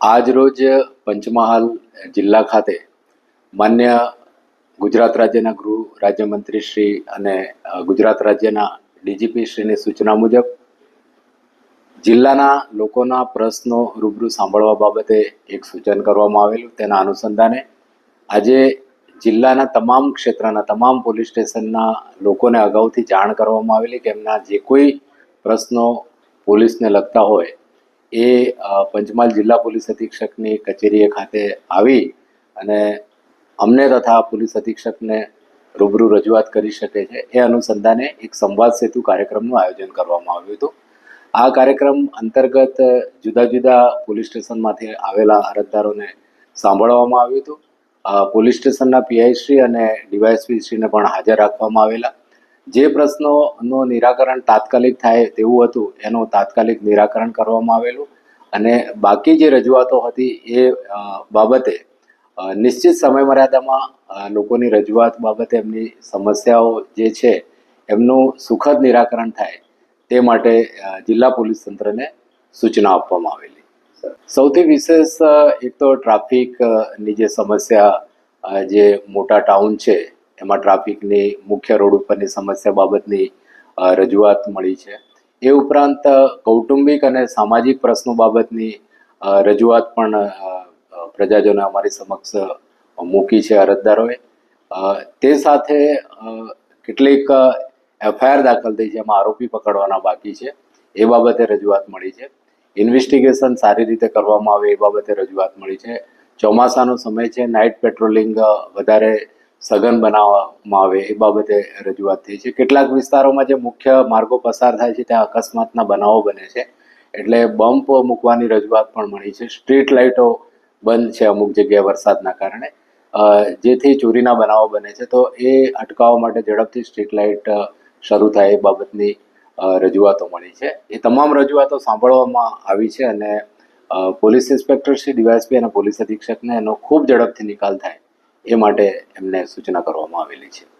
આજ રોજ પંચમહાલ જિલ્લા ખાતે માન્ય ગુજરાત રાજ્યના ગૃહ રાજ્યમંત્રી શ્રી અને ગુજરાત રાજ્યના ડીજીપી શ્રીની સૂચના મુજબ જિલ્લાના લોકોના પ્રશ્નો રૂબરૂ સાંભળવા બાબતે એક સૂચન કરવામાં આવેલું તેના અનુસંધાને આજે જિલ્લાના તમામ ક્ષેત્રના, તમામ પોલીસ સ્ટેશનના લોકોને અગાઉથી જાણ કરવામાં આવેલી કે એમના જે કોઈ પ્રશ્નો પોલીસને લગતા હોય એ પંચમહાલ જિલ્લા પોલીસ અધિક્ષકની કચેરીએ ખાતે આવી અને અમને તથા પોલીસ અધિક્ષકને રૂબરૂ રજૂઆત કરી શકે છે. એ અનુસંધાને એક સંવાદ સેતુ કાર્યક્રમનું આયોજન કરવામાં આવ્યું હતું. આ કાર્યક્રમ અંતર્ગત જુદા જુદા પોલીસ સ્ટેશનમાંથી આવેલા અરજદારોને સાંભળવામાં આવ્યું હતું. પોલીસ સ્ટેશનના પીઆઈશ્રી અને ડીવાયએસપી શ્રીને પણ હાજર રાખવામાં આવેલા. જે પ્રશ્નોનું નિરાકરણ તાત્કાલિક થાય તેવું હતું, એનું તાત્કાલિક નિરાકરણ કરવામાં આવેલું. અને બાકી જે રજૂઆતો હતી એ બાબતે નિશ્ચિત સમયમર્યાદામાં લોકોની રજૂઆત બાબતે એમની સમસ્યાઓ જે છે, એમનું સુખદ નિરાકરણ થાય તે માટે જિલ્લા પોલીસ તંત્રને સૂચના આપવામાં આવેલી. સૌથી વિશેષ, એક તો ટ્રાફિકની જે સમસ્યા જે મોટા ટાઉન છે એમાં ટ્રાફિકની મુખ્ય રોડ ઉપરની સમસ્યા બાબતની રજૂઆત મળી છે. એ ઉપરાંત કૌટુંબિક અને સામાજિક પ્રશ્નો બાબતની રજૂઆત પણ પ્રજાજોને અમારી સમક્ષ મૂકી છે અરજદારોએ. તે સાથે કેટલીક એફઆઈઆર દાખલ થઈ છે, એમાં આરોપી પકડવાના બાકી છે. એ બાબતે રજૂઆત મળી છે. ઇન્વેસ્ટિગેશન સારી રીતે કરવામાં આવે એ બાબતે રજૂઆત મળી છે. ચોમાસાનો સમય છે નાઇટ પેટ્રોલિંગ વધારે સઘન બનાવવામાં આવે એ બાબતે રજૂઆત થઈ છે. કેટલાક વિસ્તારોમાં જે મુખ્ય માર્ગો પસાર થાય છે, ત્યાં અકસ્માતના બનાવો બને છે. એટલે બમ્પ મૂકવાની રજૂઆત પણ મળી છે. સ્ટ્રીટ લાઇટો બંધ છે અમુક જગ્યાએ વરસાદના કારણે. જેથી ચોરીના બનાવો બને છે. તો એ અટકાવવા માટે ઝડપથી સ્ટ્રીટ લાઇટ શરૂ થાય એ બાબતની રજૂઆતો મળી છે. એ તમામ રજૂઆતો સાંભળવામાં આવી છે અને પોલીસ ઇન્સ્પેક્ટર શ્રી ડીવાયસપી અને પોલીસ અધિક્ષકને એનો ખૂબ ઝડપથી નિકાલ થાય. એ માટે એમને સૂચના કરવામાં આવેલી છે.